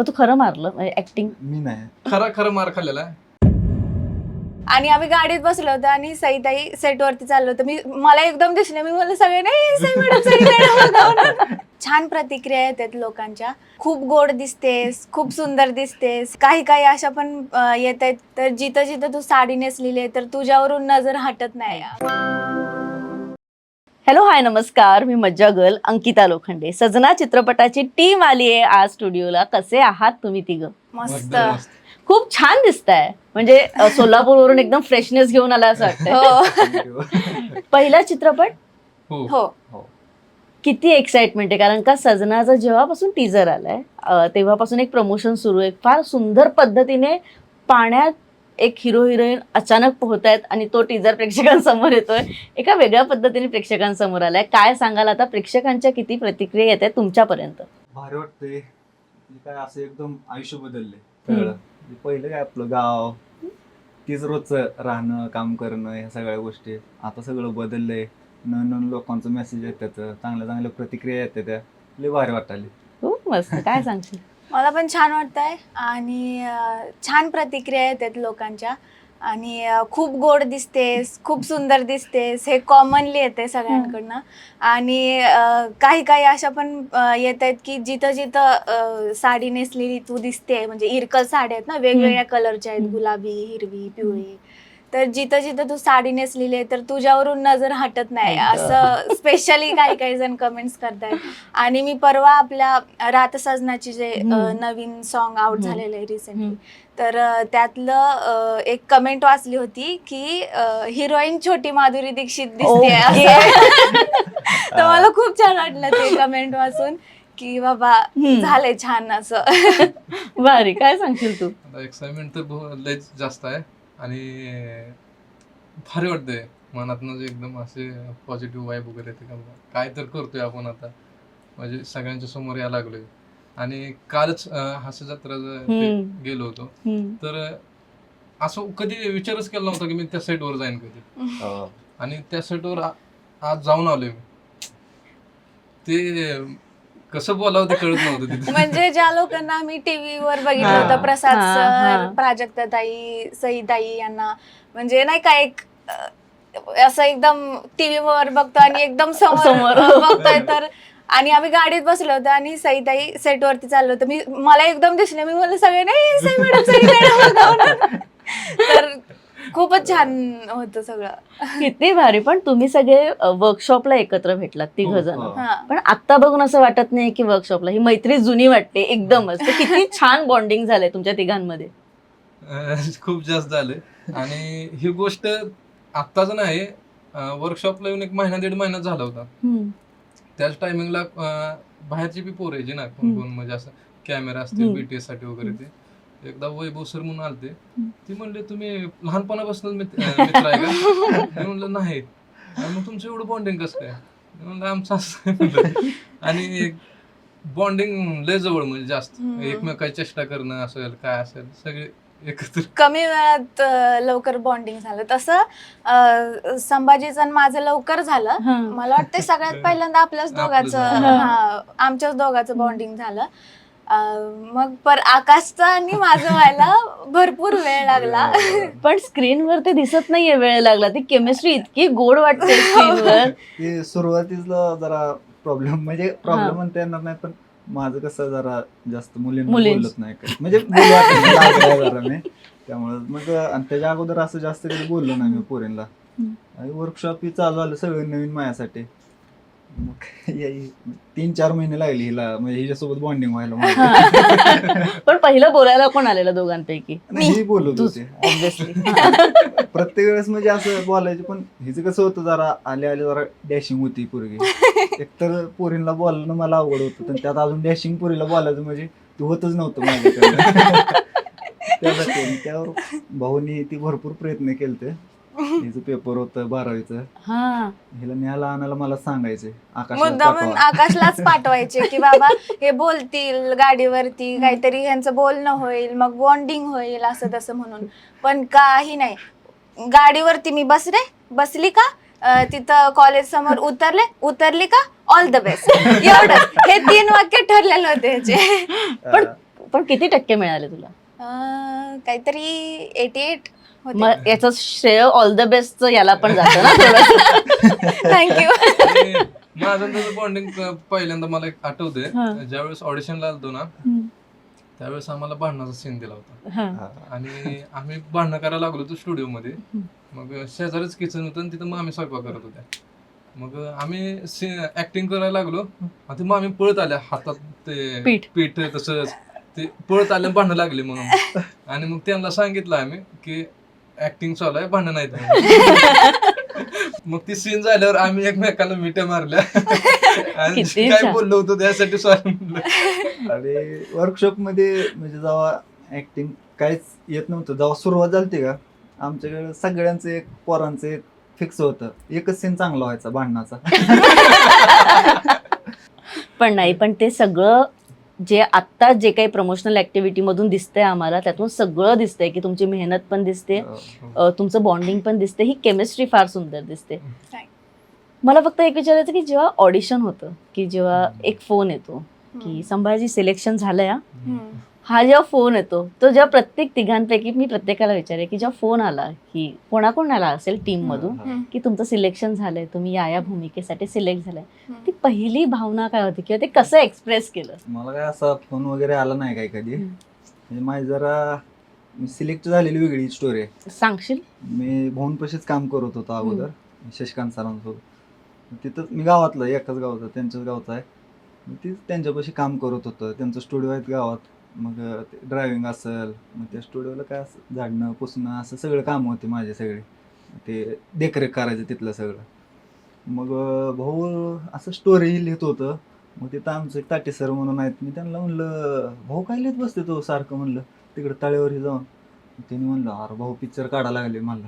पण तू खरं मारलं म्हणजे ऍक्टिंग मी नाही. खरा खरं मार खाल्लेला आहे. आणि आम्ही गाडीत बसलो होतो आणि सईताई सेटवरती चाललो होतो. मी मला एकदम दिसले मी बोलले सगळे नाही सई मॅडम सई मॅडम. छान प्रतिक्रिया येतात लोकांच्या. खूप गोड दिसतेस खूप सुंदर दिसतेस. काही काही अशा पण येत आहेत तर जिथं जिथं तू साडी नेसलेली आहे तर तुझ्यावरून नजर हटत नाही. हॅलो हाय नमस्कार. मी मज्जा गर्ल अंकिता लोखंडे. सजना चित्रपटाची टीम आली आहे आज स्टुडिओला कसे आहात तुम्ही तिघं? मस्त. खूप छान दिसताय. म्हणजे अ, सोलापूरवरून एकदम फ्रेशनेस घेऊन आला असं वाटतंय. हो. पहिला चित्रपट? हो. हो. किती एक्साइटमेंट आहे. कारण का सजनाचा जेव्हापासून टीजर आलाय अ, तेव्हापासून एक प्रमोशन सुरू आहे. फार सुंदर पद्धतीने पाण्यात एक हिरो हिरोईन अचानक पोहतायत आणि तो टीजर प्रेक्षकांसमोर येतोय. एका वेगळ्या पद्धतीने प्रेक्षकांसमोर आलाय. काय सांगाल आता? प्रेक्षकांच्या किती प्रतिक्रिया येत आहेत तुमच्यापर्यंत? भारी वाटतंय. की काय असं एकदम आयुष्य बदलले म्हणजे पहिलं काय आपलं गाव तीच रोजचं राहणं काम करणं ह्या सगळ्या गोष्टी. आता सगळं बदललंय. नवीन नवीन लोकांचं मेसेज येतात चांगल्या चांगल्या प्रतिक्रिया येतात त्या लय भारी वाटायली खूप मस्त. काय सांगशील? मला पण छान वाटतंय. आणि अं, छान प्रतिक्रिया येतात लोकांच्या. आणि अं, खूप गोड दिसतेस खूप सुंदर दिसतेस. हे कॉमनली येते सगळ्यांकडनं. आणि अं, काही काही अशा पण येत आहेत की जिथं जिथं अं, साडी नेसलेली तू दिसते. म्हणजे इरकल साड्या आहेत ना वेगवेगळ्या कलरच्या आहेत. गुलाबी हिरवी पिवळी. तर जिथं जिथं तू साडी नेसलेली आहे तर तुझ्यावरून नजर हटत नाही. असं स्पेशली काही काही जण कमेंट्स करतायत आणि मी परवा आपल्या रात सजनाची जे. नवीन सॉन्ग आउट. झालेलं आहे रिसेंटली. तर त्यातलं एक कमेंट वाचली होती की हिरोईन छोटी माधुरी दीक्षित दिसते Okay. तर मला खूप छान वाटलं ते कमेंट वाचून की बाबा. झालंय छान असं भारी काय सांगशील तू एक्साइटमेंट तर जास्त आहे आणि भारी वाटतंय. मनातनं जे एकदम असे पॉझिटिव्ह वाईब वगैरे येते का काय तर करतोय आपण आता. म्हणजे सगळ्यांच्या समोर यायला लागलोय. आणि कालच हास्य जत्रा. गेलो होतो. तर असं कधी विचारच केला नव्हता की मी त्या सेटवर जाईन कधी. आणि त्या सेटवर आज जाऊन आलोय मी. ते कसं बोलावं ते कळत नव्हतं तिथे म्हणजे ज्या लोकांना आम्ही टीव्हीवर बघितलं हा. होतं प्रसाद हा, सर हा. प्राजक्ताताई सईताई यांना म्हणजे नाही का एक अ, असं एकदम टीव्हीवर बघतो आणि एकदम समोर समोर. बघतोय तर आणि आम्ही गाडीत बसलो होतो आणि सईताई सेटवरती चाललो होतो मी मला एकदम दिसले मी बोलले सगळे नाही सई मॅडम सई मॅडम तर खूपच छान होतं सगळं. किती भारी. पण तुम्ही सगळे वर्कशॉपला एकत्र भेटलात तिघ हो, जण हो. हा. पण आता बघून असं वाटत नाही की वर्कशॉपला ही मैत्री जुनी वाटते एकदमच. तर किती छान बॉन्डिंग झालंय तुमच्या तिघांमध्ये. अं, खूप जास्त झाले आणि ही गोष्ट आत्ताच नाही वर्कशॉपला येऊन एक महिना दीड महिना झाला होता. त्याच टायमिंगला बाहेरची बी पोरं यायची ना कोण. कोण म्हणजे असं कॅमेरा असतील हम्म. बीटीएससाठी वगैरे ते. एकदा वैभव सर म्हणून आलते. ती म्हणले तुम्ही लहानपणापासून मित्र आहे का? मी म्हणलं नाही. मग तुमचं एवढं बॉन्डिंग कसं काय? मी म्हणलं आमचं असं. आणि बॉन्डिंग लय जवळ म्हणजे जास्त. एकमेकाची चेष्टा करणं असेल काय असेल सगळे एकत्र. कमी वेळात लवकर बॉन्डिंग झालं. तसं अ, संभाजीचं आणि माझं लवकर झालं. मला वाटतं सगळ्यात पहिल्यांदा आपल्याच दोघांचं आमच्याच दोघांचं बॉन्डिंग झालं. अं, मग पर आकाशचं आणि माझं व्हायला भरपूर वेळ लागला. पण स्क्रीनवर ते दिसत नाहीये वेळ लागला. ती केमिस्ट्री इतकी गोड वाटते स्क्रीनवर. ते सुरुवातीला जरा प्रॉब्लेम म्हणजे. प्रॉब्लेम म्हणता येणार नाही पण माझं कसं जरा जास्त मुलींना मुलीं- बोलत नाही काही. म्हणजे बोलू वाटत नाही, लागलाय जरा मी. त्यामुळे मग आणि त्याच्या अगोदर असं जास्त कधी बोललो नाही मी पोरींना. हम्म. आणि वर्कशॉप ही चालू झालं सगळं नवीन माझ्यासाठी. मग या- तीन चार महिने लागले हिला. म्हणजे हिच्यासोबत बॉन्डिंग व्हायला. पण पहिलं बोलायला कोण आलेलं दोघांपैकी? आणि ही बोलत तूच. होते. ऑब्विसली प्रत्येक वेळेस म्हणजे असं बोलायचं पण हिचं कसं होतं जरा आले आले जरा डॅशिंग होती पोरगी. एकतर पोरींना बोलणं मला अवघड होतं पण त्यात अजून डॅशिंग पोरीला बोलायचं म्हणजे ते होतच नव्हतं माझ्याकडे. त्यासाठी त्यावर भाऊनी ती भरपूर प्रयत्न केलते. हिचं पेपर होतं बारावीचं. हा. हिला न्यायला आणायला मला सांगायचे आकाश मुद्दा म्हणून आकाशलाच पाठवायचे की बाबा हे बोलतील गाडीवरती काहीतरी ह्यांचं बोलणं होईल मग बॉन्डिंग होईल असं तसं म्हणून. पण काही नाही. गाडीवरती मी बसले बसली का? अं, तिथं कॉलेज समोर उतरले उतरली का? ऑल द बेस्ट एवढं हे तीन वाक्य ठरलेले होते ह्याचे. पण पण किती टक्के मिळाले तुला? अं, काहीतरी एटी एट मग याचं श्रेय ऑल द बेस्ट याला पण जातं ना. थँक्यू आणि माझं आणि त्याचं बॉन्डिंग पहिल्यांदा मला एक आठवते हा. ज्यावेळेस ऑडिशनला आलतो ना. त्यावेळेस आम्हाला भांडणाचा सीन दिला होता. हा. आणि आम्ही भांडणं करायला लागलो होतो स्टुडिओ मध्ये मग शेजारीच किचन होतं आणि तिथं मामी स्वयंपाक करत होत्या मग आम्ही ऍक्टिंग करायला लागलो आणि ते मामी पळत आल्या हातात ते पीठ. पीठ तसंच ते पळत आल्या भांडणं लागली म्हणून आणि मग त्यांना सांगितलं आम्ही की ऍक्टिंग चालू आहे भांडण नाही मग ती सीन झाल्यावर आम्ही एकमेकाला मिठ्या मारल्या. आणि किती काय छान. बोललो होतो त्यासाठी सॉरी आणि वर्कशॉपमध्ये म्हणजे जेव्हा ऍक्टिंग काहीच येत नव्हतं जेव्हा सुरुवात झाली का आमच्याकडे सगळ्यांचं एक पोरांचं एक फिक्स होतं. एकच सीन चांगला व्हायचा भांडणाचा. पण नाही पण ते सगळं जे आत्ता जे काही प्रमोशनल ऍक्टिव्हिटी मधून दिसतंय आम्हाला त्यातून सगळं दिसतंय की तुमची मेहनत पण दिसते अ, तुमचं बॉन्डिंग पण दिसते ही केमिस्ट्री फार सुंदर दिसते. मला फक्त एक विचारायचं की जेव्हा ऑडिशन होतं की जेव्हा एक फोन येतो की संभाजी सिलेक्शन झालंय हा. हा जेव्हा फोन येतो तो जेव्हा प्रत्येक तिघांपैकी मी प्रत्येकाला विचारे की जेव्हा फोन आला की कोणाकोणाला असेल टीम मधून. की तुमचं सिलेक्शन झालंय तुम्ही या या भूमिकेसाठी सिलेक्ट झालाय. ती पहिली भावना काय होती किंवा ते कसं एक्सप्रेस केलं? मला काय असा फोन वगैरे आला नाही काय कधी. म्हणजे माझी जरा सिलेक्ट झालेली वेगळी स्टोरी आहे. सांगशील? मी भाऊनपाशीच काम करत होतो अगोदर शशिकांत सरांसोबत. तिथं मी गावातलं एकाच गावचं त्यांच्याच गावचं आहे. ती त्यांच्यापाशी काम करत होतं. त्यांचं स्टुडिओ आहेत गावात. मग ड्रायव्हिंग असेल मग त्या स्टुडिओला काय असं झाडणं पुसणं असं सगळं काम होते माझे सगळे. ते देखरेख करायचं तिथलं सगळं. मग भाऊ असं स्टोरी लिहित होतं. मग तिथं आमचं एक ताटे सर म्हणून आहेत. मी त्यांना म्हणलं भाऊ काय लिहित बसते तो? सारखं म्हणलं तिकडे तळेवरही जाऊन. त्यांनी म्हणलं अरे भाऊ पिक्चर काढायला लागले मला.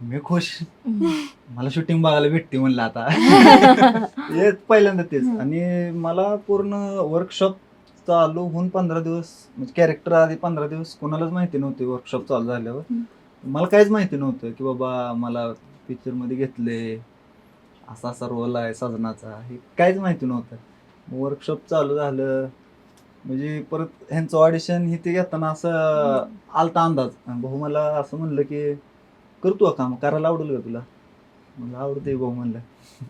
मी खुश. मला शूटिंग बघायला भेटते म्हणलं आता. हे पहिल्यांदा तेच. आणि मला पूर्ण वर्कशॉप चालू होऊन पंधरा दिवस म्हणजे कॅरेक्टर आधी पंधरा दिवस कोणालाच माहिती नव्हते वर्कशॉप चालू झाल्यावर. मला काहीच माहिती नव्हतं की बाबा मला पिक्चरमध्ये घेतले असा असा रोल आहे सजनाचा हे काहीच माहिती नव्हतं. वर्कशॉप चालू झालं. म्हणजे परत ह्यांचं ऑडिशन हे ते घेताना असं आलता अंदाज. आणि भाऊ मला असं म्हणलं की करतो काम करायला आवडेल का तुला? म्हणलं आवडते भाऊ म्हणलं.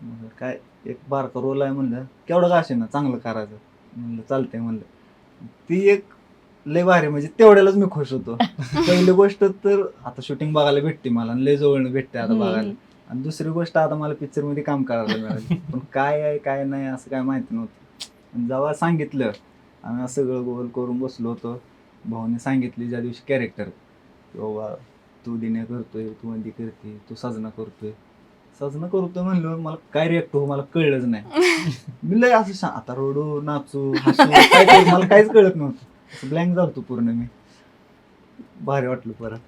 म्हणलं काय एक बारका रोल आहे म्हणलं. केवढं का असे ना चांगलं करायचं. म्हणलं चालतंय म्हणलं. ती एक लय भारी म्हणजे तेवढ्यालाच मी खुश होतो. पहिली गोष्ट तर आता शूटिंग बघायला भेटते मला आणि लय जवळ भेटते आता बघायला. आणि दुसरी गोष्ट आता मला पिक्चरमध्ये काम करायला मिळालं पण काय आहे काय नाही असं काय माहिती नव्हतं. जेव्हा सांगितलं आम्ही असं सगळं गोल करून बसलो होतो. भाऊने सांगितली ज्या दिवशी कॅरेक्टर बाबा तू दिने करतोय तू वंदी करते तू सजना करतोय. सजना करतोय म्हणलं मला काय रिॲक्ट हो मला कळलंच नाही. मी लय असं शा- आता रडू नाचू हसू काय करू? मला काहीच कळत नव्हतं. असं ब्लँक झालतो पूर्ण मी. भारी वाटलं परत.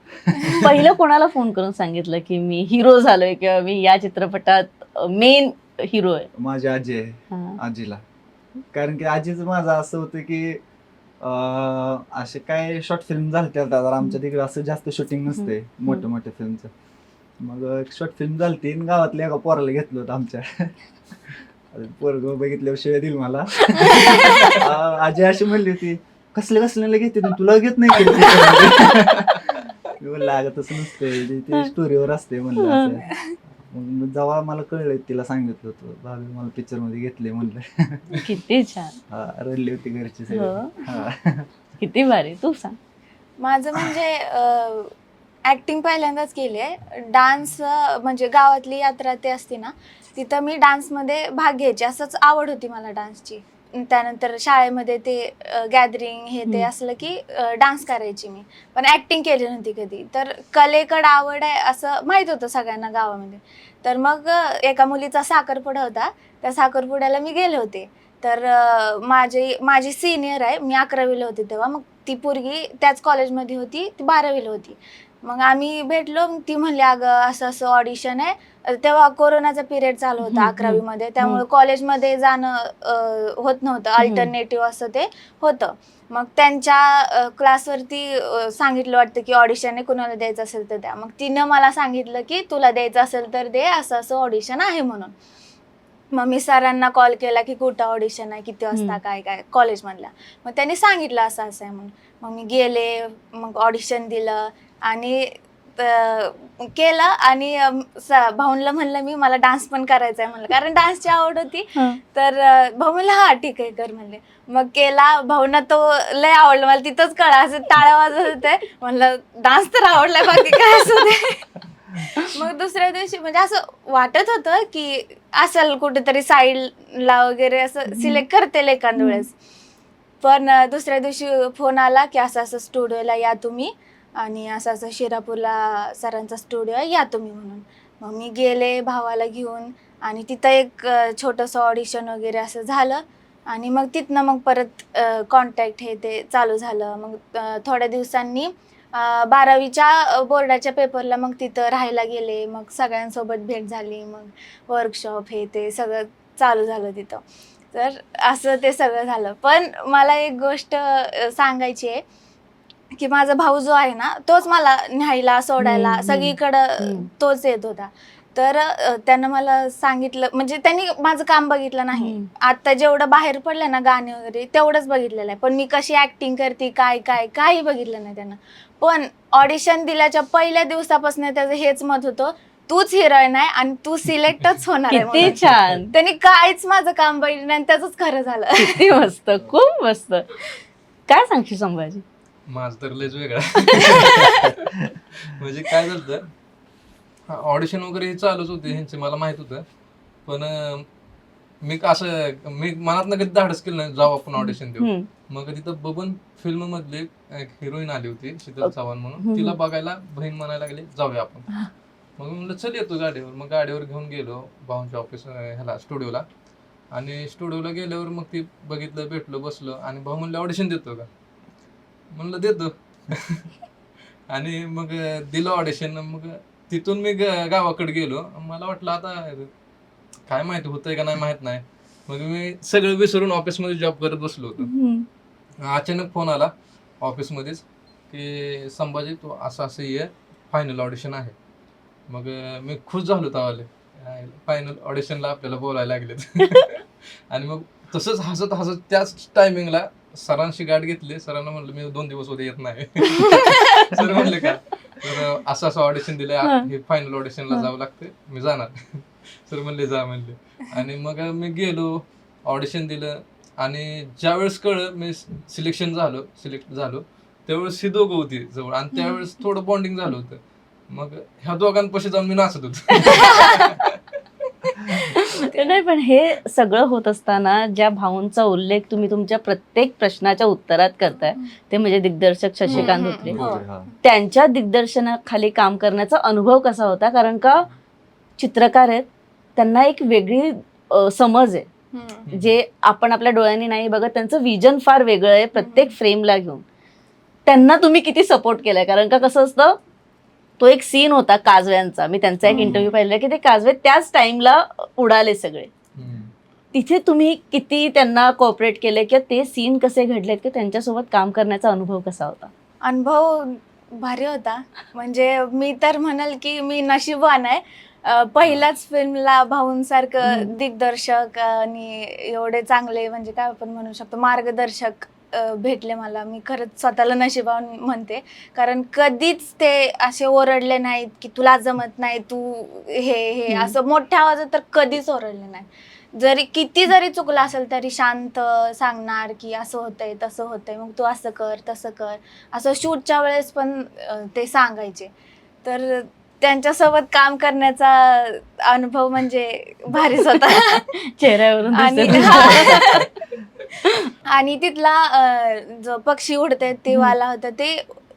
पहिलं कोणाला फोन करून सांगितलं की मी हिरो झालोय किंवा मी या चित्रपटात मेन हिरो आहे? माझी आजी आहे हा. आजीला. कारण की आजीचं माझं असं होतं की अं, असे काय शॉर्ट फिल्म झालते आता जरा आमच्या तिकडे असं जास्त शूटिंग नसते. मोठ्या मोठ्या फिल्मचं मग एक शॉर्ट फिल्म झालती आणि गावातल्या एका पोराला घेतलं होतं आमच्या पोरग बघितल्यावर शिवाय दिल मला आ- आजी अशी म्हणली होती कसले कसल्याला घेते तू? तुला घेत नाही का picture मध्ये?" मी म्हणलं अगं तसं नसतंय ते स्टोरीवर असते म्हणलं असं मग जेव्हा मला कळलं तिला सांगितलं होतं भाभी मला पिक्चरमध्ये घेतले म्हणलं किती छान हा, रडली होती घरची. सगळी हा. किती भारी तू सांग माझं म्हणजे ऍक्टिंग पहिल्यांदाच केली आहे. डान्स म्हणजे गावातली यात्रा ते असते ना तिथं मी डान्समध्ये भाग घ्यायचे. असंच आवड होती मला डान्सची त्यानंतर शाळेमध्ये ते गॅदरिंग हे ते. असलं की डान्स करायची मी. पण ऍक्टिंग केली नव्हती कधी. तर कलेकडं आवड आहे असं माहीत होतं सगळ्यांना गावामध्ये. तर मग एका मुलीचा साखरपुडा होता. त्या साखरपुड्याला मी गेले होते. तर माझी माझी सिनियर आहे. मी अकरावीला होते तेव्हा. मग ती पोरगी त्याच कॉलेजमध्ये होती. ती बारावीला होती. मग आम्ही भेटलो मग ती म्हणली अगं असं असं ऑडिशन आहे. तेव्हा कोरोनाचा पिरियड चालू होता हम्म. अकरावीमध्ये त्यामुळे कॉलेजमध्ये जाणं अ, होत नव्हतं. अल्टरनेटिव्ह असं ते होतं. मग त्यांच्या क्लासवरती सांगितलं वाटतं की ऑडिशन आहे कुणाला द्यायचं असेल तर द्या. मग तिनं मला सांगितलं की तुला द्यायचं असेल तर दे असं असं ऑडिशन आहे म्हणून. मग मी सरांना कॉल केला की कुठं ऑडिशन आहे? किती वाजता. काय काय? कॉलेजमधल्या मग त्यांनी सांगितलं असं असं आहे म्हणून. मग मी गेले मग ऑडिशन दिलं. आणि केलं आणि स- भाऊंला म्हणलं मी मला डान्स पण करायचा आहे म्हणलं. कारण डान्सची आवड होती. तर अं, भाऊ म्हणलं हा ठीक आहे कर म्हणले. मग केला. भाऊना तो लय आवडलं. मला तिथंच कळा असं टाळ्या वाजत होते. म्हणलं डान्स तर आवडलाय बाकी काय असू दे. मग दुसऱ्या दिवशी म्हणजे असं वाटत होतं की असेल कुठेतरी साईडला वगैरे असं सिलेक्ट करते एखाद वेळेस. पण अं, दुसऱ्या दिवशी फोन आला की असं असं स्टुडिओला या तुम्ही. आणि असं असं शिरापूरला सरांचा स्टुडिओ आहे या तुम्ही म्हणून. मग मी गेले भावाला घेऊन आणि तिथं एक छोटंसं ऑडिशन वगैरे असं झालं. आणि मग तिथनं मग परत कॉन्टॅक्ट हे ते चालू झालं. मग थोड्या दिवसांनी बारावीच्या बोर्डाच्या पेपरला मग तिथं राहायला गेले. मग सगळ्यांसोबत भेट झाली. मग वर्कशॉप हे ते सगळं चालू झालं तिथं. तर असं ते सगळं झालं. पण मला एक गोष्ट सांगायची आहे. की माझा भाऊ जो आहे ना तोच मला न्यायला सोडायला. सगळीकडं. तोच येत होता तर त्यानं मला सांगितलं म्हणजे त्यांनी माझं काम बघितलं नाही. आता जेवढं बाहेर पडलं ना गाणे वगैरे तेवढंच बघितलेलं आहे पण मी कशी ऍक्टिंग करते काय काय काही बघितलं नाही त्यानं पण ऑडिशन दिल्याच्या पहिल्या दिवसापासून त्याचं हेच मत होतं तूच हिरोईन आहे आणि तू सिलेक्टच होणार किती. छान त्यांनी काहीच माझं काम बघितलं नाही आणि त्याच खरं झालं किती मस्त खूप मस्त काय सांगशील संभाजी माझं तर लयच वेगळा. म्हणजे काय झालं ऑडिशन वगैरे हे चालूच होते ह्यांचे मला माहीत होतं. पण मी का असं मी मनात कधी धाडस केलं नाही जाऊ आपण ऑडिशन देऊ. मग तिथं बबन फिल्म मधली एक हिरोईन आली होती शीतल. चव्हाण. म्हणून. तिला बघायला बहीण म्हणायला लागली जाऊया आपण. मग म्हणलं चल येतो गाडीवर. मग गाडीवर घेऊन गेलो भाऊंच्या ऑफिस ह्याला स्टुडिओला आणि स्टुडिओला गेल्यावर मग ती बघितलं भेटलो बसलो. आणि भाऊ म्हणलं ऑडिशन देतो का? म्हणलं देतो. आणि मग दिलं ऑडिशन मग तिथून मी ग- गावाकडे गेलो. मला वाटलं आता काय माहिती होतंय का नाही माहीत नाही. मग मी सगळं विसरून ऑफिसमध्ये जॉब करत बसलो होतो. अचानक फोन आला ऑफिसमध्येच की संभाजी तू असं असं ये फायनल ऑडिशन आहे. मग मी खुश झालो तावाले. फायनल ऑडिशनला आपल्याला बोलायला लागलेत. आणि मग तसंच हसत हसत त्याच टायमिंगला सरांशी गाठ घेतली. सरांना म्हणलं मी दोन दिवस उद्या येत नाही. सर म्हणले का? तर असं असं ऑडिशन दिलंय. हा. फायनल ऑडिशनला. जावं लागतं मी जाणार. सर म्हणले जा म्हणले. आणि मग मी गेलो ऑडिशन दिलं. आणि ज्यावेळेस कळलं मी सिलेक्शन झालो सिलेक्ट झालो त्यावेळेस ही दोघं होती जवळ. आणि त्यावेळेस थोडं बॉन्डिंग झालं होतं. मग ह्या दोघांपाशी जाऊन मी नाचत होतो. नाही पण हे सगळं होत असताना ज्या भाऊंचा उल्लेख तुम्ही तुमच्या प्रत्येक प्रश्नाच्या उत्तरात करताय ते म्हणजे दिग्दर्शक शशिकांत धोत्रे. हो. त्यांच्या दिग्दर्शनाखाली काम करण्याचा अनुभव कसा होता? कारण का चित्रकार आहेत त्यांना एक वेगळी समज आहे. जे आपण आपल्या डोळ्यांनी नाही बघत त्यांचं विजन फार वेगळं आहे प्रत्येक फ्रेमला घेऊन. त्यांना तुम्ही किती सपोर्ट केलाय? कारण का कसं असतं तो एक सीन होता काजव्यांचा मी त्यांचा एक. इंटरव्ह्यू पाहिला की ते काजवे त्याच टाइमला उडाले सगळे. तिथे तुम्ही किती त्यांना कॉपरेट केले किंवा ते सीन कसे घडलेत की त्यांच्यासोबत काम करण्याचा अनुभव कसा होता अनुभव भारी होता म्हणजे मी तर म्हणाल की मी नशीबवान आहे अं, पहिल्याच फिल्मला भाऊंसारखं. दिग्दर्शक आणि एवढे चांगले म्हणजे काय आपण म्हणू शकतो मार्गदर्शक भेटले मला. मी खरंच स्वतःला नशिबान म्हणते. कारण कधीच ते असे ओरडले नाहीत की तुला जमत नाही तू हे हे. असं मोठ्या आवाजात तर कधीच ओरडले नाही जरी किती जरी चुकलं असेल तरी शांत सांगणार की असं होतंय तसं होतंय. मग तू असं कर तसं कर. असं शूटच्या वेळेस पण ते सांगायचे. तर त्यांच्यासोबत काम करण्याचा अनुभव म्हणजे भारीच होता. चेहऱ्यावरून आणि आणि तिथला अं, जो पक्षी उडते ते. वाला होता ते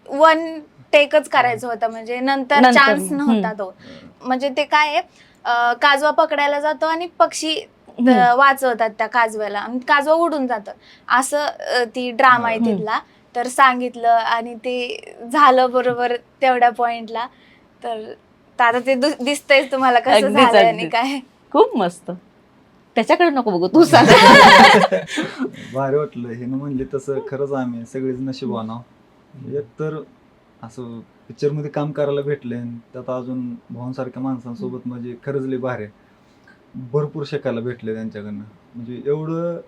वन टेकच करायचं होतं म्हणजे नंतर नंतर, चान्स नव्हता. तो म्हणजे ते काय आहे अं, काजवा पकडायला जातो आणि पक्षी हम्म. वाचवतात त्या काजव्याला आणि काजवा उडून जातं असं अं, ती ड्रामा आहे हम्म. तिथला तर सांगितलं आणि ते झालं बरोबर तेवढ्या पॉइंटला तर तर आता ते दु- दिसतंयच तुम्हाला कसं अगदीच, झालं आणि अगदीच. काय खूप मस्त त्याच्याकडे नको बघू तू सांग भारी वाटलं हे ना म्हणले तसं खरंच आम्ही सगळेच नशिबान एक तर असं पिक्चरमध्ये काम करायला भेटले त्यात अजून भावांसारख्या माणसांसोबत म्हणजे खरंच लय भारी. भरपूर शिकायला भेटले त्यांच्याकडनं म्हणजे एवढं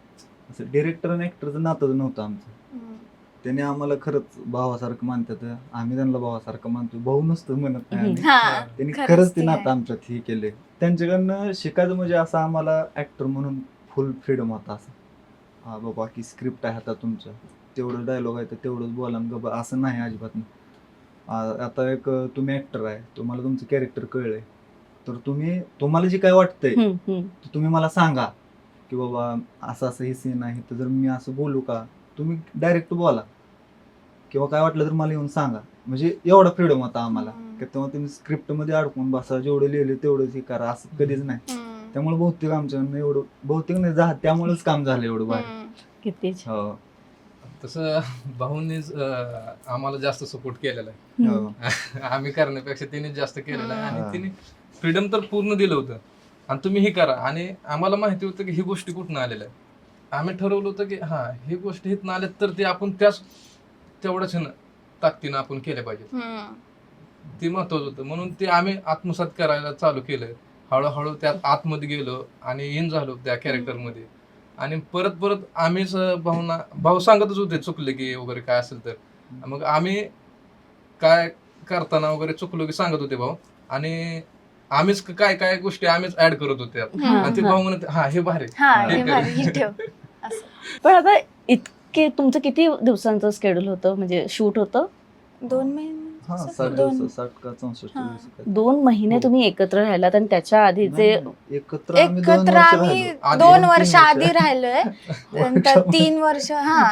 असं डिरेक्टर आणि ऍक्टरचं नातंच नव्हतं आमचं. त्याने आम्हाला खरंच भावासारखं मानतात. आम्ही त्यांना भावासारखं मानतो. भाऊ नसतं म्हणत नाही आम्ही. हा त्यांनी खरंच खरंच ते ते. नातं आहे. आमच्यात हे केले. त्यांच्याकडनं शिकायचं म्हणजे असं आम्हाला ऍक्टर म्हणून फुल फ्रीडम होता असं. हा बाबा की स्क्रिप्ट आहे आता तुमचं. तेवढं डायलॉग आहे तर तेवढंच बोला न बाबा असं नाही अजिबात. नाही. आ- आता एक अं, तुम्ही ऍक्टर आहे. तुम्हाला तुमचं कॅरेक्टर कळलंय. तर तुम्ही तुम्हाला जे काय वाटतंय हम्म, हम्म. तर तुम्ही मला सांगा. की बाबा असं असं हे सीन आहे. तर जर मी असं बोलू का? तुम्ही डायरेक्ट बोला. किंवा काय वाटलं तर मला येऊन सांगा. म्हणजे एवढा फ्रीडम होता आम्हाला. की तेव्हा तुम्ही स्क्रिप्टमध्ये अडकून बसा. जेवढं लिहिले तेवढंच हे करा. असं कधीच नाही. त्यामुळे बहुतेक आमच्याकडनं एवढं बहुतेक नाही जा त्यामुळेच काम झालं एवढं बाहेर. किती. हो. तसं भाऊंनीच अं, आम्हाला जास्त सपोर्ट केलेला आहे. हो. आम्ही करण्यापेक्षा त्यांनी जास्त केलेलं आहे. आणि तिने फ्रीडम तर पूर्ण दिलं होतं. आणि तुम्ही हे करा. आणि आम्हाला माहिती होतं की ही गोष्टी कुठून आलेल्या आहे. आम्ही ठरवलं होतं की हा ही गोष्टी हिथनं आल्यात तर ते आपण त्याच तेवढ्याच ह्यानं ताकदीनं आपण केल्या पाहिजेत. हम्म. ते महत्वाचं होतं. म्हणून ते आम्ही आत्मसात करायला चालू केलं. हळूहळू त्यात आतमध्ये गेलो आणि इन झालो त्या कॅरेक्टरमध्ये. आणि परत परत आम्हीच भाऊना भाऊ सांगतच होते चुकले की वगैरे काय असेल तर. मग आम्ही काय करताना वगैरे चुकलो की सांगत होते भाऊ. आणि आम्हीच काय काय गोष्टी आम्हीच ऍड करत होते. आणि ते. भाऊ म्हणत हा हे भारी हा कर. पण आता इतके तुमचं किती दिवसांचं स्केड्यूल होतं म्हणजे शूट होतं दोन महिने हा दोन दिवस साठ का चौसष्ट हा. दिवस काय. दोन महिने हो. तुम्ही एकत्र राहिलात आणि त्याच्या नाही, नाही. एकत्र आम्ही दोन एकत्र वर्ष आम्ही राहिलो. आधी दोन वर्ष. आधी राहिलोय नंतर तीन वर्ष हा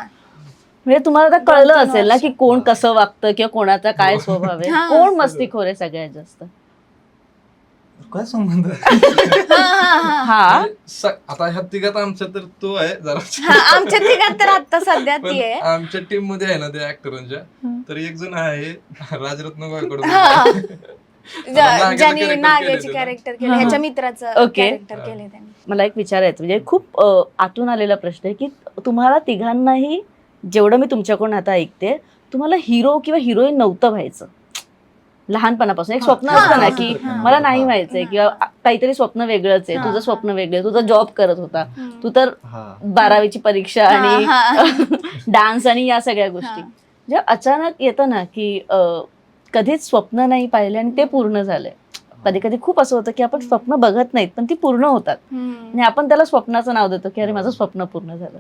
म्हणजे तुम्हाला आता कळलं दोन-तीन असेल ना वर्ष. की कोण कसं वागतं किंवा कोणाचा काय हो. स्वभाव आहे हा. कोण मस्तीखोर आहे सगळ्यात जास्त काय संबंध हा, हा, हा. हा म्हणजे स- आता ह्या तिघात आमच्या तर तो आहे जरा हा, आमच्या तिघात तर आता सध्या ती आहे आमच्या टीममध्ये आहे ना त्या ऍक्टरांच्या हम्म. तर एक जण आहे राजरत्न गायकवाड हा. म्हणून. ज्यांनी character केलंय कॅरेक्टर केलं हा. ह्याच्या मित्राचं Okay. कॅरेक्टर केले त्यांनी मला एक विचारायचं म्हणजे खूप अ, आतून आलेला प्रश्न आहे की तुम्हाला तिघांनाही जेवढं मी तुमच्याकडून आता ऐकते तुम्हाला हिरो किंवा हिरोईन नव्हतं व्हायचं लहानपणापासून एक स्वप्न असतं ना की. मला नाही व्हायचंय. किंवा काहीतरी स्वप्न वेगळंच आहे तुझं. स्वप्न वेगळं तुझा जॉब करत होता. तू तर बारावीची परीक्षा आणि. डान्स आणि या सगळ्या गोष्टी हा. जे अचानक येतं ना की कधीच स्वप्न नाही पाहिले आणि ते पूर्ण झालंय कधी कधी खूप असं होतं की आपण स्वप्न बघत नाहीत पण ती पूर्ण होतात. आणि आपण त्याला स्वप्नाचं नाव देतो की अरे माझं स्वप्न पूर्ण झालं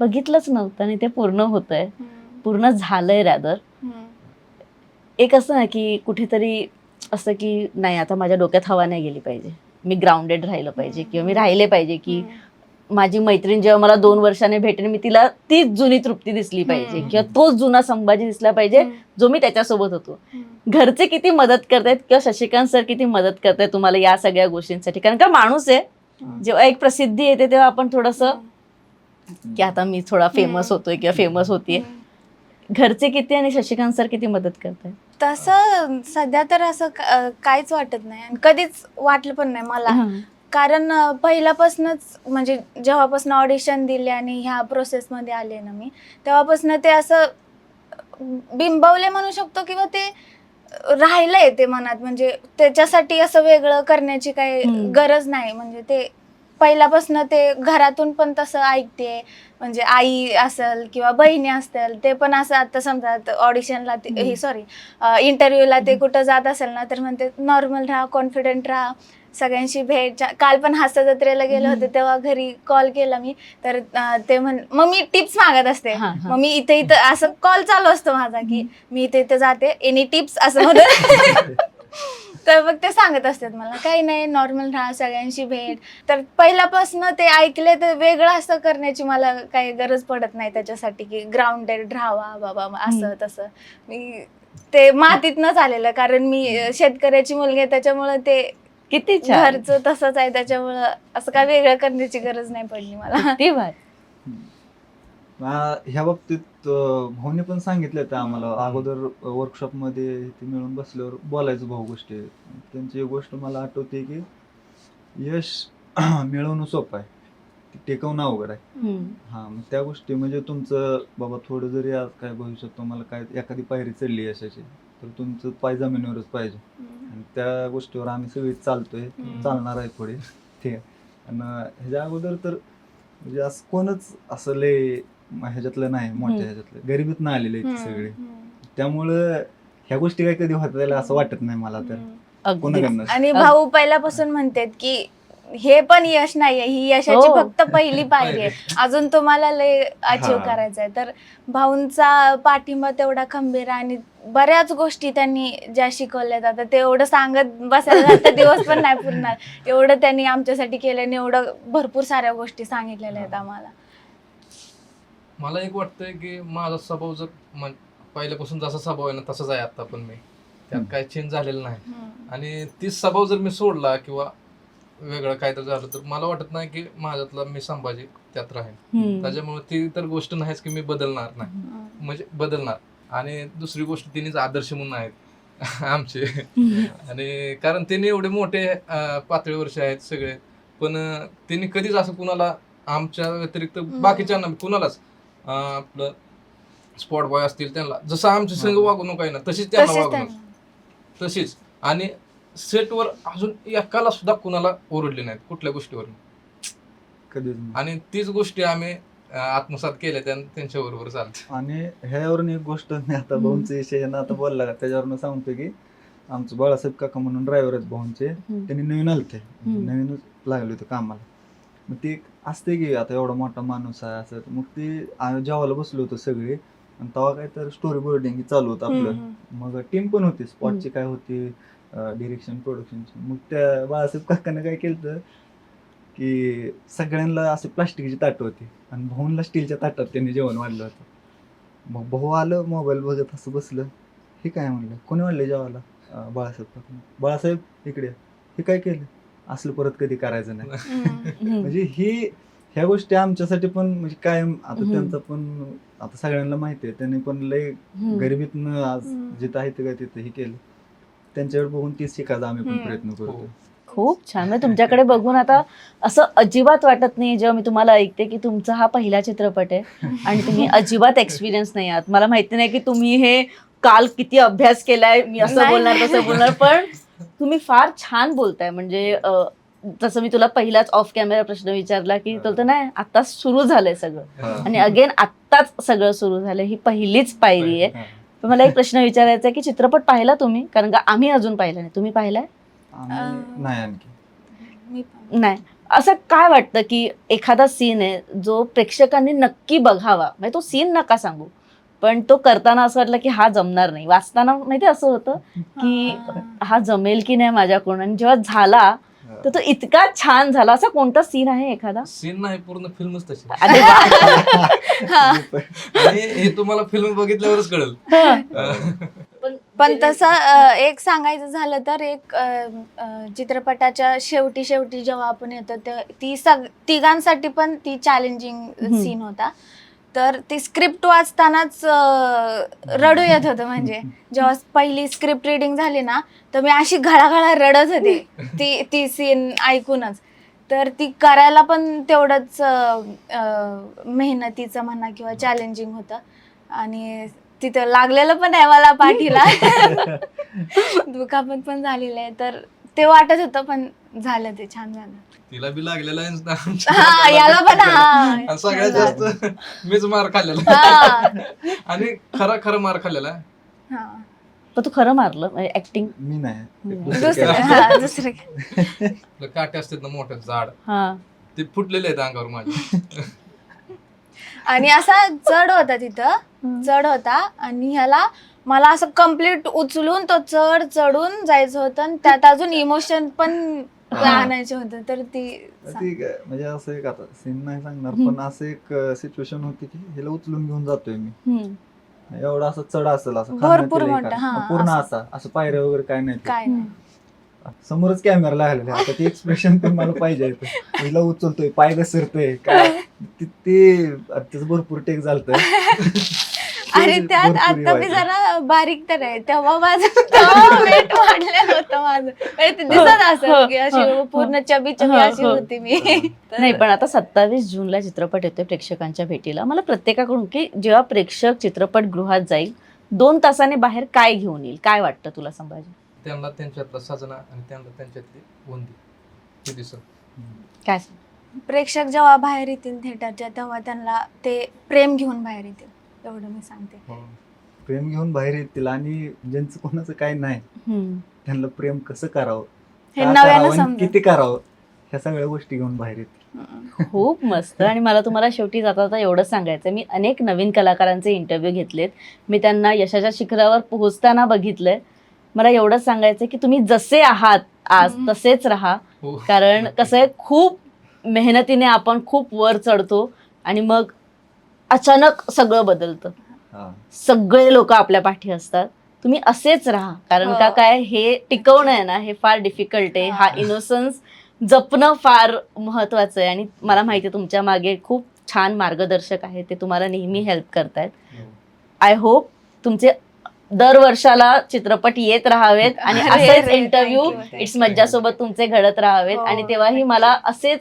बघितलंच नव्हतं आणि ते पूर्ण होतंय. पूर्ण झालंय रॅदर. एक असं ना की कुठेतरी असं की नाही आता माझ्या डोक्यात हवा नाही गेली पाहिजे मी ग्राउंडेड राहिलं पाहिजे किंवा मी राहिले पाहिजे की. माझी मैत्रीण जेव्हा मला दोन वर्षाने भेटेल मी तिला तीच जुनी तृप्ती दिसली पाहिजे. किंवा तोच जुना संभाजी दिसला पाहिजे. जो मी त्याच्यासोबत होतो. घरचे किती मदत करतायत किंवा शशिकांत सर किती मदत करतायत तुम्हाला या सगळ्या गोष्टींसाठी कारण का माणूस आहे जेव्हा एक प्रसिद्धी येते तेव्हा आपण थोडस की आता मी थोडा फेमस. होतोय किंवा फेमस होतीये. घरचे किती आणि शशिकांत सर किती मदत करतायत तसं सध्या तर असं क- काहीच वाटत नाही आणि कधीच वाटलं पण नाही मला. कारण अं, पहिल्यापासूनच म्हणजे जेव्हापासून ऑडिशन दिले आणि ह्या प्रोसेसमध्ये आले ना मी तेव्हापासून ते असं बिंबवले म्हणू शकतो किंवा ते राहिलंय ते मनात. म्हणजे त्याच्यासाठी असं वेगळं करण्याची काही हम्म. गरज नाही. म्हणजे ते पहिल्यापासून ते घरातून पण तसं ऐकते. म्हणजे आई असेल किंवा बहिणी असतील ते पण असं आता समजा ऑडिशनला हम्म. सॉरी इंटरव्ह्यूला ते कुठं जात असेल ना तर म्हणते नॉर्मल राहा कॉन्फिडंट राहा. सगळ्यांशी भेट काल पण हास्य जत्रेला गेले होते तेव्हा घरी कॉल केला मी. तर ते म्हण मग मी टिप्स मागत असते. हा, हा. मग मी इथे इथं असं कॉल चालू असतो माझा की मी इथे इथे जाते एनी टिप्स असं म्हणत तर मग ते सांगत असतात मला काही नाही नॉर्मल राहा सगळ्यांशी भेट तर पहिल्यापासून ते ऐकले तर वेगळं असं करण्याची मला काही गरज पडत नाही त्याच्यासाठी की ग्राउंडेड राहावा बाबा असं. तसं मी ते मातीतनंच आलेलं कारण मी शेतकऱ्याची मुलगी आहे त्याच्यामुळे ते किती घरचं तसंच आहे त्याच्यामुळं असं काय वेगळं करण्याची गरज नाही पडली मला. आ, ह्या बाबतीत भाऊने पण सांगितलं होतं आम्हाला. अगोदर वर्कशॉपमध्ये ते मिळून बसल्यावर बोलायचं भाऊ गोष्टी. त्यांची एक गोष्ट मला आठवते की यश मिळवणं सोपं आहे. ते टिकवणं अवघड आहे. हा मग त्या गोष्टी म्हणजे तुमचं बाबा थोडं जरी आज काय भविष्यात तुम्हाला काय एखादी पायरी चढली यशाची तर तुमचं पाय जमिनीवरच पाहिजे. आणि त्या गोष्टीवर आम्ही सगळी चालतोय. चालणार आहे पुढे. ठीक आहे. आणि ह्याच्या अगोदर तर म्हणजे असं कोणच असं लय ह्याच्यातलं नाही मोठ्या. ह्याच्यातलं. गरिबीत नाही आलेले आहेत सगळे. त्यामुळं ह्या गोष्टी काही कधी होतात असं वाटत नाही मला तर. आणि भाऊ पहिल्यापासून म्हणतात की हे पण यश नाहीये ही यशाची हो. फक्त पहिली पायरी आहे. अजून तुम्हाला लय अचीव हा. करायचं आहे. तर भाऊंचा पाठिंबा तेवढा खंबीर आहे आणि बऱ्याच गोष्टी त्यांनी ज्या शिकवल्यात आता ते एवढं सांगत बसायला तर दिवस पण नाही पुरणार. एवढं त्यांनी आमच्यासाठी केलं आणि एवढं भरपूर साऱ्या गोष्टी सांगितलेल्या आहेत आम्हाला. मला एक वाटतंय की माझा स्वभाव जर म्हण- पहिल्यापासून जसा स्वभाव आहे ना तसाच आहे आता पण मी त्यात हम्म. काही चेंज झालेलं नाही हम्म. आणि तीच स्वभाव जर मी सोडला किंवा वेगळं काय तर झालं तर मला वाटत नाही की माझ्यातला मी संभाजी त्यात राहील हम्म. त्याच्यामुळे ती तर गोष्ट नाहीच की मी बदलणार नाही. म्हणजे बदलणार आणि दुसरी गोष्ट तिनेच आदर्श म्हणून आहेत आमचे. आणि कारण त्यांनी एवढे मोठे अं, पातळीवरचे आहेत सगळे पण अं, त्यांनी कधीच असं कुणाला आमच्या व्यतिरिक्त बाकीच्यांना कुणालाच आपलं स्पॉट बॉय असतील त्यांना जसं आमच्या संघ वागणूक आहे ना तशीच त्यांना तसेच वागणूक त्यांना. तशीच आणि सेटवर अजून एकाला सुद्धा कुणाला ओरडले नाहीत कुठल्या गोष्टीवर कधीच नाही. आणि तीच गोष्टी आम्ही अं, आत्मसात केल्या त्या त्यांच्या बरोबर चालते आणि ह्यावरून एक गोष्ट मी आता हम्म. भाऊंचा विषय आहे ना आता बोलला का त्याच्यावरून सांगतो की आमचं बाळासाहेब काका म्हणून ड्रायव्हर आहेत भाऊंचे हम्म. त्यांनी नवीन आलते हम्म. नवीनच लागले होते कामाला मग ते असते की आता एवढा मोठा माणूस आहे असं. मग ते जेवायला बसलो होतो सगळे. आणि तेव्हा काय तर स्टोरी बोर्डिंग चालू होतं आपलं. मग टीम पण होती स्पॉटची काय होती डिरेक्शन प्रोडक्शनची मग त्या बाळासाहेब काकानं काय केलं की सगळ्यांना असे प्लास्टिकची ताटं होती. आणि भाऊंला स्टीलच्या ताटात त्यांनी जेवण वाढलं होतं. मग भाऊ आलं मोबाईल बघत असं बसलं. हे काय म्हणलं? कोणी वाढले जेवायला? बाळासाहेब काका बाळासाहेब इकडे. हे काय केलं? असलं परत कधी करायचं नाही. म्हणजे ही ह्या गोष्टी आमच्यासाठी पण म्हणजे कायम आता. त्यांचा पण आता सगळ्यांना माहिती आहे त्यांनी पण लय. गरिबीतनं आज. जिथं आहे ते काय तिथं हे केलं त्यांच्याकडे बघून तीच शिकायचा आम्ही पण. प्रयत्न हो. करतो खूप छान म्हणजे तुमच्याकडे बघून आता असं अजिबात वाटत नाही जेव्हा मी तुम्हाला ऐकते की तुमचा हा पहिला चित्रपट आहे आणि तुम्ही अजिबात एक्सपिरियन्स नाही आहात मला माहिती नाही की तुम्ही हे काल किती अभ्यास केलाय मी असं. बोलणार तसं बोलणार पण तुम्ही फार छान बोलताय. म्हणजे जसं मी तुला पहिलाच ऑफ कॅमेरा प्रश्न विचारला की तो तर नाही आता सुरू झालंय सगळं. आणि अगेन आत्ताच सगळं सुरू झालं ही पहिलीच पायरी आहे. हा. पण मला एक प्रश्न विचारायचा आहे की चित्रपट पाहिला तुम्ही? कारण का आम्ही अजून पाहिला नाही. तुम्ही पाहिलाय. नाही आणखी. नाही. असं काय वाटतं की एखादा सीन आहे जो प्रेक्षकांनी नक्की बघावा? म्हणजे तो सीन नका सांगू. पण तो करताना असं वाटलं की हा जमणार नाही. वाचताना माहिती असं होतं की हा. जमेल की नाही माझ्याकडून? आणि जेव्हा झाला तर तो इतका छान झाला. असा कोणता सीन आहे एखादा? सीन नाही पूर्ण फिल्मच तशी. अरे. हा. आणि हे तुम्हाला फिल्म बघितल्यावरच कळेल. पण तसं एक सांगायचं झालं तर एक अ, अ, चित्रपटाच्या शेवटी शेवटी जेव्हा आपण येतो ते ती सग तिघांसाठी पण ती चॅलेंजिंग. सीन होता. तर ती स्क्रिप्ट वाचतानाच अ, रडू येत होतं म्हणजे. जेव्हा पहिली स्क्रिप्ट रिडिंग झाली ना तर मी अशी घळाघळा रडत होते. ती ती सीन ऐकूनच. तर ती करायला पण तेवढंच अ, अ, मेहनतीचं म्हणा किंवा चॅलेंजिंग होतं. आणि तिथं लागलेलं पण आहे मला पाठीला. दुखापत पण झालेलं आहे. तर ते वाटत होतं पण झालं ते छान झालं. तिला बी लागलेला आहे ना आमच्या हा याला पण हा आणि सगळ्यात जास्त मीच मार खाल्लेला हा. आणि खरा खरा मार खाल्लेला आहे. हा. पण तू खरं मारलं म्हणजे ऍक्टिंग मी नाही. हम्म. दुसरं काय. हा आपलं काटे असतात ना मोठे झाड हा. ते फुटलेले आहेत अंगावर माझ्या आणि असा चढ होता तिथं चढ होता आणि ह्याला मला असं कंप्लीट उचलून तो चढ चढून जायचं होतं आणि त्यात अजून इमोशन पण. आणायचे होते तर ती ती काय, म्हणजे असं एक आता सीन नाही सांगणार. पण असं एक सिच्युएशन होती की ह्याला उचलून घेऊन जातोय मी हम्म. एवढा असं चढ असेल असं भरपूर मोठा, पूर्ण असं. असा असं पायऱ्या वगैरे काय नाही ते. काय नाही समोरच कॅमेरा लागलेला आहे. आता ते एक्सप्रेशन पण मला पाहिजे. हिला उचलतोय पाय घसरतोय काय ते- ते त्याचं भरपूर टेक झालत आणि त्यात आता मी जरा बारीक तर आहे. तेव्हा माझं तेव्हा वेट वाढलेलं होतं माझं. म्हणजे ते दिसत असं की अशी पूर्ण चबी चबी अशी होती मी. नाही पण आता सत्तावीस जूनला चित्रपट येतोय प्रेक्षकांच्या भेटीला. मला प्रत्येकाकडून की जेव्हा प्रेक्षक चित्रपट गृहात जाईल दोन तासाने बाहेर काय घेऊन येईल? काय वाटतं तुला संभाजी? त्यांना त्यांच्यातला सजना आणि त्यांना त्यांच्यातली हे दिसत. काय प्रेक्षक जेव्हा बाहेर येतील थिएटरच्या तेव्हा त्यांना ते प्रेम घेऊन बाहेर येतील. एवढं मी सांगते हो. प्रेम घेऊन बाहेर येतील आणि ज्यांचं कोणाचं काय नाही हम्म. त्यांना प्रेम कसं करावं हे नव्यानं. किती करावं ह्या सगळ्या गोष्टी घेऊन बाहेर येतील. खूप मस्त आणि मला तुम्हाला शेवटी जाता जाता एवढंच सांगायचं मी अनेक नवीन कलाकारांचे इंटरव्ह्यू घेतलेत मी त्यांना यशाच्या शिखरावर पोहोचताना बघितलंय मला एवढंच सांगायचं की तुम्ही जसे आहात आज. तसेच राहा हो. कारण कसं आहे खूप मेहनतीने आपण खूप वर चढतो आणि मग अचानक सगळं बदलतं. हा. सगळे लोक आपल्या पाठी असतात. तुम्ही असेच राहा. कारण हो. का काय हे टिकवणं आहे ना हे फार डिफिकल्ट आहे. हा हा. इनोसन्स जपणं फार महत्वाचं आहे. आणि मला माहिती आहे तुमच्या मागे खूप छान मार्गदर्शक आहे. ते तुम्हाला नेहमी हेल्प करतायत. हो. आय होप तुमचे दर वर्षाला चित्रपट येत राहावेत. आणि असेच इंटरव्ह्यू इट्स. मज्जासोबत तुमचे घडत राहावेत. हो, आणि तेव्हाही मला असेच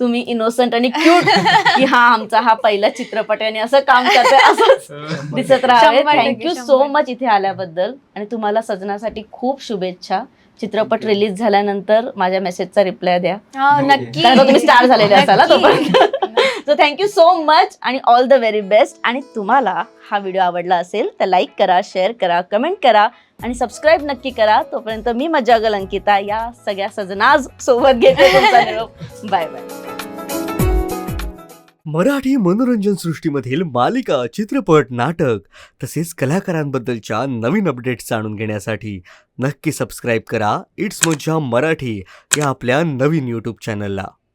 तुम्ही इनोसंट आणि क्यूट की हा आमचा हा पहिला चित्रपट आहे आणि असं काम करतोय असंच दिसत राहावे. Thank you so. मच इथे आल्याबद्दल. आणि तुम्हाला सजनासाठी खूप शुभेच्छा. चित्रपट रिलीज झाल्यानंतर माझ्या मेसेजचा रिप्लाय द्या. हो. नक्की. तुम्ही स्टार झालेले असाल. तोपर्यंत. So thank you so much आणि ऑल द व्हेरी बेस्ट आणि तुम्हाला हा व्हिडिओ आवडला असेल तर लाईक करा शेअर करा कमेंट करा आणि सबस्क्राईब नक्की करा. तोपर्यंत मी मजागल अंकिता या सगळ्या सजनाज सोबत घेते बाय बाय मराठी मनोरंजन सृष्टीमधील मालिका चित्रपट नाटक तसेच कलाकारांबद्दलच्या नवीन अपडेट्स जाणून घेण्यासाठी नक्की सबस्क्राईब करा. इट्स मज्जा मराठी या आपल्या नवीन यूट्यूब चॅनलला